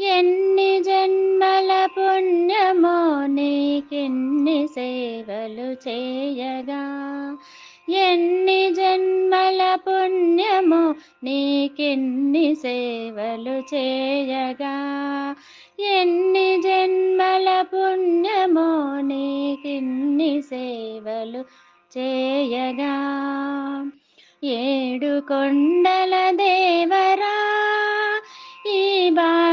ఎన్ని జన్మల పుణ్యమో నీకెన్ని సేవలు చేయగా? ఎన్ని జన్మల పుణ్యమో నీకెన్ని సేవలు చేయగా? ఎన్ని జన్మల పుణ్యమో నీకెన్ని సేవలు చేయగా? ఏడు కొండల దేవరా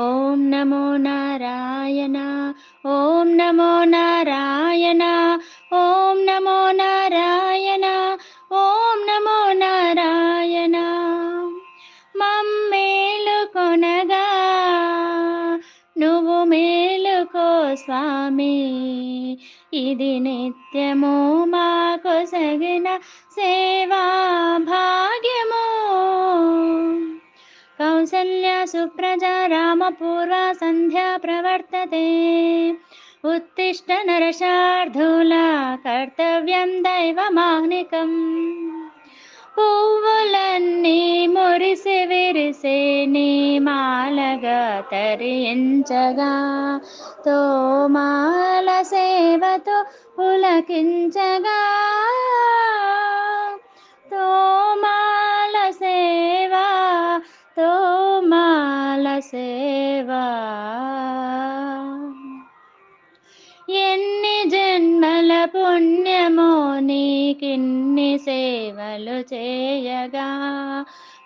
ఓం నమో నారాయణ ఓం నమో నారాయణ ఓం నమో నారాయణ ఓం నమో నారాయణ. మమ్మేలు కొనగా నువ్వు మేలుకో స్వామి. ఇది నిత్యము మాకు సగిన సేవా कौसल्या सुप्रजा रामपूर्वा सन्ध्या प्रवर्तते उत्तिष्ठ नरशार्धूला कर्तव्यं दैवमाह्निकम् పువ్వులన్నీ మురిసి విరిసి నీ మాలగా తరించగా తోమాల సేవతో పులకించగా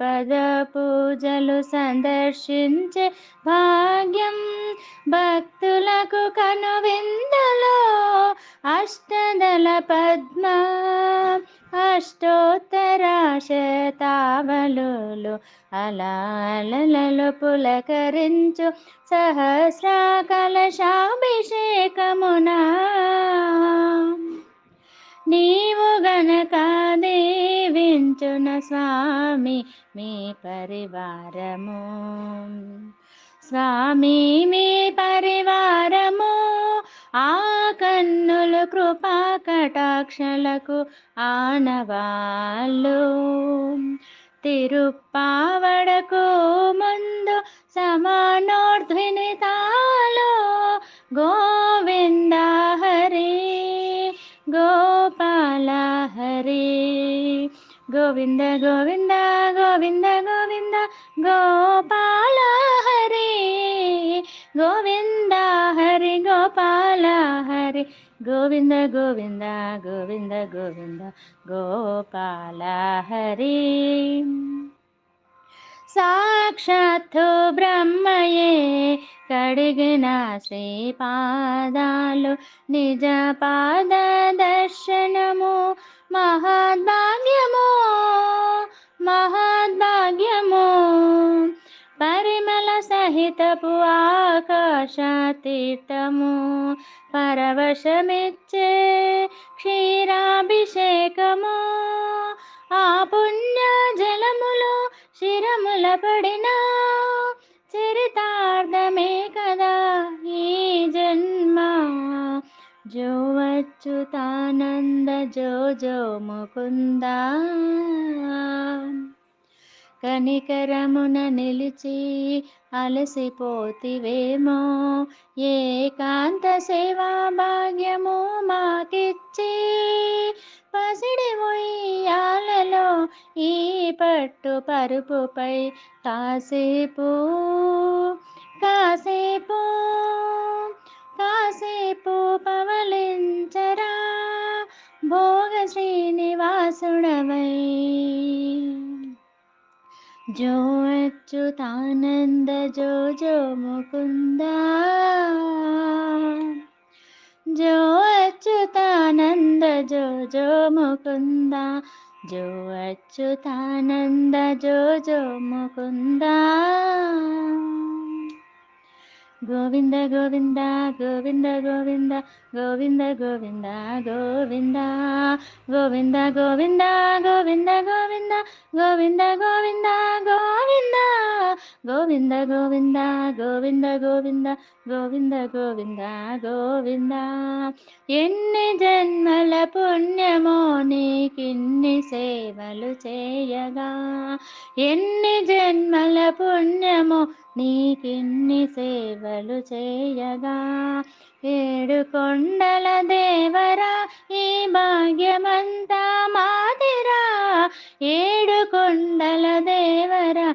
పద పూజలు సందర్శించే భాగ్యం భక్తులకు కనువిందలో. అష్టదల పద్మ అష్టోత్తర శతావలు అలాలలు పులకరించు సహస్ర కలశాభిషేకమునా నీ దేవించున స్వామి మీ పరివారము. స్వామి మీ పరివారము. ఆ కన్నులు కృపా కటాక్షలకు ఆనవాళ్ళు. తిరుప్పావడకు ముందు సమానో గోవింద గోవింద గోవింద గోవింద గోపాల హరి. గోవింద హరి గోపాల హరి. గోవింద గోవింద గోవింద గోవింద గోపాల హరి. సాక్షాత్తు బ్రహ్మయే కడిగిన శ్రీ పాదాలు నిజ పాద దర్శనము మహాద్భాగ్య సహితపు ఆకాశాతీతము పరవశమిచ్చే క్షీరాభిషేకము ఆ పుణ్య జలములు శిరముల పడిన చరితార్థమే కదా ఈ జన్మ జో అచ్యుతానంద జో జో ముకుందా కనికరమున నిలిచి అలసిపోతివేమో. ఏకాంత సేవా భాగ్యము మాకిచ్చి పసిడి ఉయ్యాలలో ఈ పట్టు పరుపుపై కాసేపు కాసేపు కాసేపు జో అచ్యుతానంద జో జో ముకుంద జో అచ్యుతానంద జో జో ముకుంద జో అచ్యుతానంద జో జో ముకుంద గోవింద గోవింద గోవింద గోవింద గోవింద గోవింద గోవింద గోవింద గోవింద గోవింద గోవింద గోవింద గోవింద గోవింద గోవింద గోవింద గోవింద గోవింద గోవింద గోవింద గోవింద. ఎన్ని జన్మల పుణ్యమో నీకిన్ని సేవలు చేయగా. ఎన్ని జన్మల పుణ్యమో నీకిన్ని సేవలు చేయగా. ఏడు కొండల దేవరా ఈ భాగ్యమంతా మాదిరా. ఏడు కొండల దేవరా